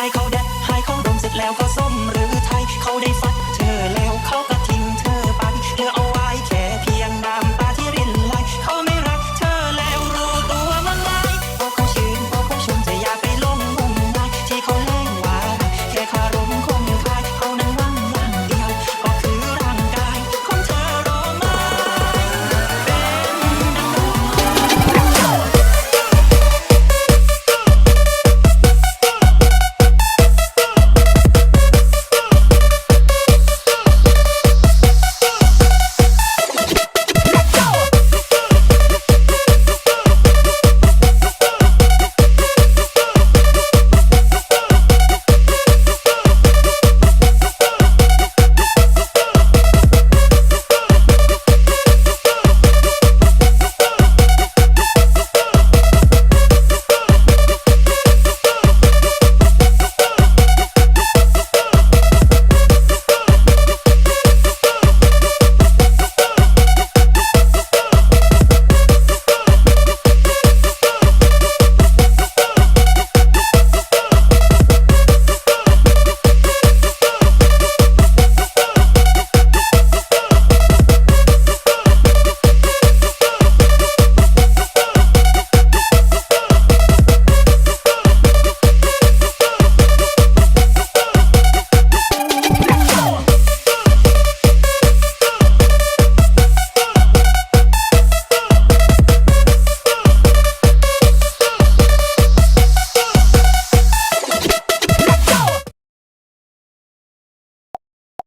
ให้เขาแดดให้เขาดมเสร็จแล้วก็